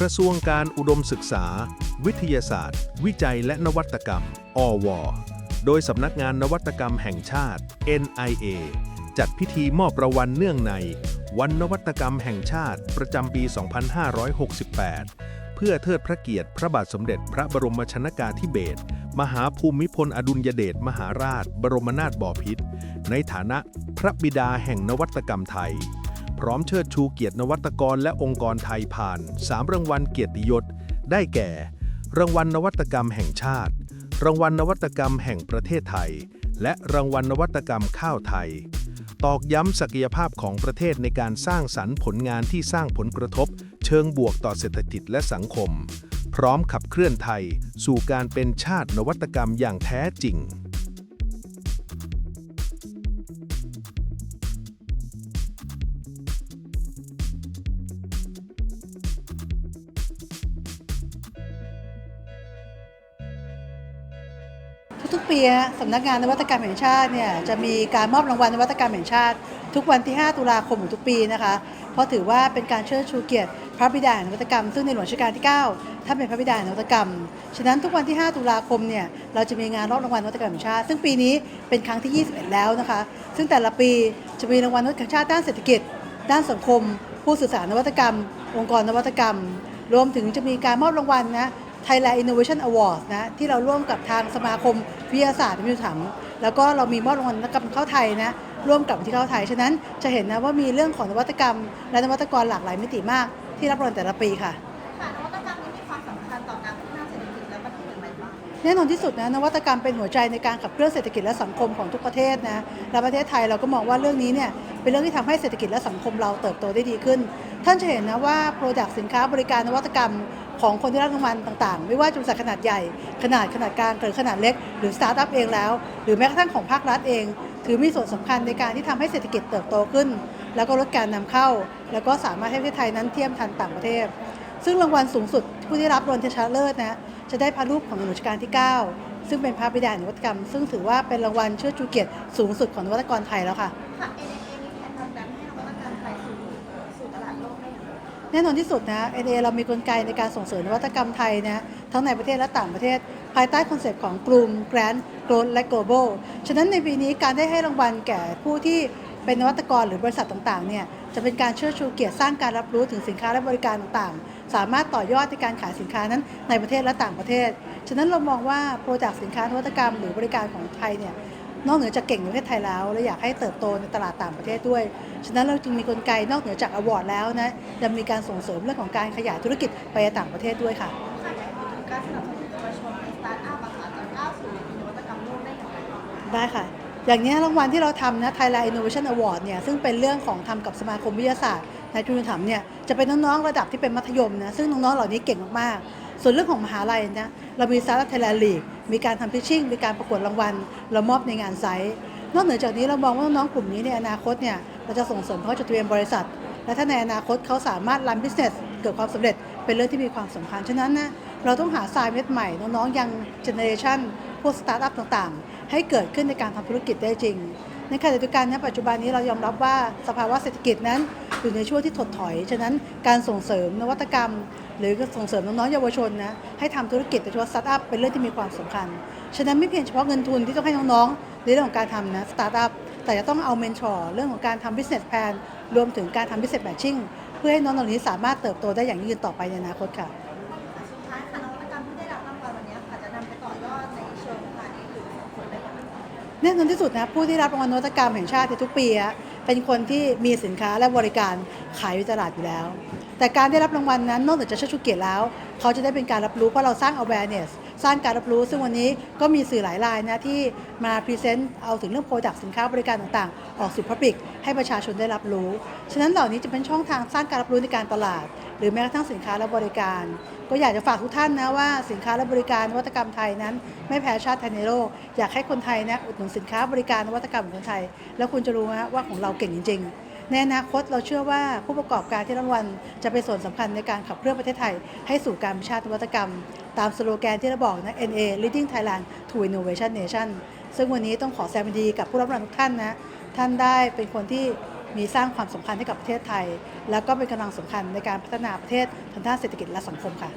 กระทรวงการอุดมศึกษา วิทยาศาสตร์ วิจัยและนวัตกรรม อว โดยสำนักงานนวัตกรรมแห่งชาติ NIA จัดพิธีมอบรางวัลเนื่องใน วันนวัตกรรมแห่งชาติประจำปี 2568 เพื่อเทิดพระเกียรติพระบาทสมเด็จพระบรมชนากาธิเบศรมหาภูมิพลอดุลยเดชมหาราช บรมนาถบพิตรในฐานะพระบิดาแห่งนวัตกรรมไทย พร้อมเชิดชูเกียรตินวัตกรและองค์กรไทยผ่าน 3 รางวัลเกียรติยศ ได้แก่ รางวัลนวัตกรรมแห่งชาติ รางวัลนวัตกรรมแห่งประเทศไทย และรางวัลนวัตกรรมข้าวไทย ตอกย้ำศักยภาพของประเทศในการสร้างสรรค์ผลงานที่สร้างผลกระทบ เชิงบวกต่อเศรษฐกิจและสังคม พร้อมขับเคลื่อนไทย สู่การเป็นชาตินวัตกรรมอย่างแท้จริง ทุกๆปีสำนักงานนวัตกรรมแห่งชาติเนี่ยจะมีการมอบรางวัลนวัตกรรมแห่งชาติ ทุกวันที่ 5 ตุลาคมของทุกปีนะคะเพราะถือว่าเป็นการเชิดชูเกียรติพระบิดาแห่งนวัตกรรม ซึ่งในหลวงรัชกาลที่ 9 ท่านเป็นพระบิดาแห่งนวัตกรรม ฉะนั้นทุกวันที่ 5 ตุลาคมเนี่ยเราจะมีงานมอบรางวัลนวัตกรรมแห่งชาติ ซึ่งปีนี้เป็นครั้งที่ 21 แล้วนะคะ ซึ่งแต่ละปีจะมีรางวัลนวัตกรรมชาติด้านเศรษฐกิจ ด้านสังคม ผู้สื่อสารนวัตกรรม องค์กรนวัตกรรม รวมถึงจะมีการมอบรางวัลนะ Thailand Innovation Awards นะที่เราร่วมกับทางสมาคมวิทยาศาสตร์และวิทยาศาสตร์แล้วก็เรามีมอบรางวัลนวัตกรรมเข้าไทยนะร่วมกับที่เข้าไทย ฉะนั้นจะเห็นนะว่ามีเรื่องของนวัตกรรม และนวัตกรหลากหลายมิติมาก ที่รับรางวัลแต่ละปีค่ะค่ะนวัตกรรมนี้มีความสำคัญต่อการพัฒนาเศรษฐกิจและประเทศอย่างไรบ้างแน่นอนที่สุดนะนวัตกรรมเป็นหัวใจในการขับเคลื่อนเศรษฐกิจและสังคมของทุกประเทศนะและประเทศไทยเราก็มองว่าเรื่องนี้เนี่ยเป็นเรื่องที่ทำให้เศรษฐกิจและสังคมเราเติบโตได้ดีขึ้น ท่านจะเห็นนะว่าโปรดักต์สินค้าบริการนวัตกรรม ของคนที่รับรางวัลต่างๆ ไม่ว่าจะบริษัทขนาดใหญ่ขนาดขนาดกลางหรือขนาดเล็ก หรือสตาร์ทอัพเองแล้ว หรือแม้กระทั่งของภาครัฐเอง ถือมีส่วนสำคัญในการที่ทำให้เศรษฐกิจเติบโตขึ้น แล้วก็ลดการนำเข้า แล้วก็สามารถให้ประเทศไทยนั้นเทียมทันต่างประเทศ ซึ่งรางวัลสูงสุดผู้ที่รับรางวัลชนะเลิศนะจะได้พระรูปของในหลวงรัชกาลที่ 9 ซึ่งเป็นพระบิดาแห่งนวัตกรรม ซึ่งถือว่าเป็นรางวัลเชิดชูเกียรติสูงสุดของนวัตกรไทยแล้วค่ะค่ะ NAA มีแผนผลักดันให้นวัตกรรมไทยสู่สู่ตลาดโลกได้อย่าง แน่นอนที่สุดนะ NA เรามีกลไกในการส่งเสริมนวัตกรรมไทยนะทั้งในประเทศและต่างประเทศ ภายใต้คอนเซปต์ของกลุ่ม Grand g r o w t และ Global ฉะนั้นในปีนี้การได้ให้รางวัลแก่ผู้ที่เป็นนวัตกรหรือบริษัทต่างๆเนี่ยจะเป็นการเชิดชูเกียรติสร้างการรับรู้ถึงสินค้าและบริการต่างๆ สามารถต่อยอดในการขายสินค้านั้นในประเทศและต่างประเทศ ฉะนั้นเรามองว่าโปรดักต์สินค้านวัตกรรมหรือบริการของไทยเนี่ย นอกเหนือจากเก่งในประเทศไทยแล้วเราอยากให้เติบโตในตลาดต่างประเทศด้วย ฉะนั้นเราจึงมีกลไกนอกเหนือจากอวอร์ดแล้วนะยังมีการส่งเสริมเรื่องของการขยายธุรกิจไปยังต่างประเทศด้วยค่ะค่ะอยากพูดถึงการสนับสนุนเยาวชนในสตาร์ทอัพอะค่ะจะก้าวสู่นวัตกรรมโลกได้อย่างไรบ้างได้ค่ะอย่างนี้ยรางวัลที่เราทำนะ Thailand Innovation Award เนี่ยซึ่งเป็นเรื่องของทำกับสมาคมวิทยาศาสตร์ในทุนธรรมเนี่ยจะเป็นน้องๆระดับที่เป็นมัธยมนะซึ่งน้องๆเหล่านี้เก่งมากๆ ส่วนเรื่องของมหาลัยนะเรามี Startup Thailand League มีการทำพิชชิ่งมีการประกวดรางวัล เรามอบในงานไซต์นอกเหนือจากนี้เรามองว่าน้องๆกลุ่มนี้ในอนาคตเนี่ยเราจะส่งเสริมเขาจะเบียนบริษัท และถ้าในอนาคตเขาสามารถรันบิสเนสเกิดความสำเร็จเป็นเรื่องที่มีความสำคัญฉะนั้นนะเราต้องหาทรายเม็ดใหม่น้องๆยังเจเนเรชันพวกสตาร์ทอัพต่างๆ ให้เกิดขึ้นในการทำธุรกิจได้จริง ในขณะเดียวกันนะปัจจุบันนี้เรายอมรับว่าสภาวะเศรษฐกิจนั้นอยู่ในช่วงที่ถดถอย ฉะนั้นการส่งเสริมนวัตกรรม หรือส่งเสริมน้องๆเยาวชนนะให้ทำธุรกิจโดยเฉพาะสตาร์ทอัพเป็นเรื่องที่มีความสำคัญ ฉะนั้นไม่เพียงเฉพาะเงินทุนที่ต้องให้น้องๆในเรื่องของการทำนะสตาร์ทอัพแต่จะต้องเอาเมนทอร์เรื่องของการทำ business plan รวมถึงการทำ business matching เพื่อให้น้องเหล่านี้สามารถเติบโตได้อย่างยั่งยืนต่อไปในอนาคตค่ะสุดท้ายค่ะนวัตกรรมที่ได้รับรางวัลวันนี้ค่ะจะนำไปต่อยอดในเชิงพาณิชย์หรือส่งผลได้บ้างไหมแน่นอนที่สุดนะผู้ที่รับรางวัลนวัตกรรมแห่งชาติในทุกปีอะเป็นคนที่มีสินค้าและบริการขายอยู่ตลาดอยู่แล้ว แต่การได้รับรางวัลนั้นนอกจากจะเชิดชูเกียรติแล้ว เขาจะได้เป็นการรับรู้ เพราะเราสร้าง awareness สร้างการรับรู้ ซึ่งวันนี้ก็มีสื่อหลายรายนะที่มาพรีเซนต์เอาถึงเรื่องโปรดักต์สินค้าบริการต่างๆ ออกสู่ Public ให้ประชาชนได้รับรู้ ฉะนั้นเหล่านี้จะเป็นช่องทางสร้างการรับรู้ในการตลาด หรือแม้กระทั่งสินค้าและบริการ ก็อยากจะฝากทุกท่านนะว่าสินค้าและบริการนวัตกรรมไทยนั้น ไม่แพ้ชาติไทยในโลกอยากให้คนไทยนะอุดหนุนสินค้าบริการนวัตกรรมของคนไทย แล้วคุณจะรู้นะว่าของเราเก่งจริง ๆ ในอนาคตเราเชื่อว่าผู้ประกอบการที่รางวัลจะเป็นส่วนสำคัญในการขับเคลื่อนประเทศไทย ให้สู่การเป็นชาตินวัตกรรม ตามสโลแกนที่เราบอกนะ NA Leading Thailand to Innovation Nation ซึ่งวันนี้ต้องขอแสดงความดีกับผู้รับรางวัลทุกท่านนะ ท่านได้เป็นคนที่มีสร้างความสำคัญให้กับประเทศไทย แล้วก็เป็นกำลังสำคัญในการพัฒนาประเทศทางด้านเศรษฐกิจและสังคมค่ะ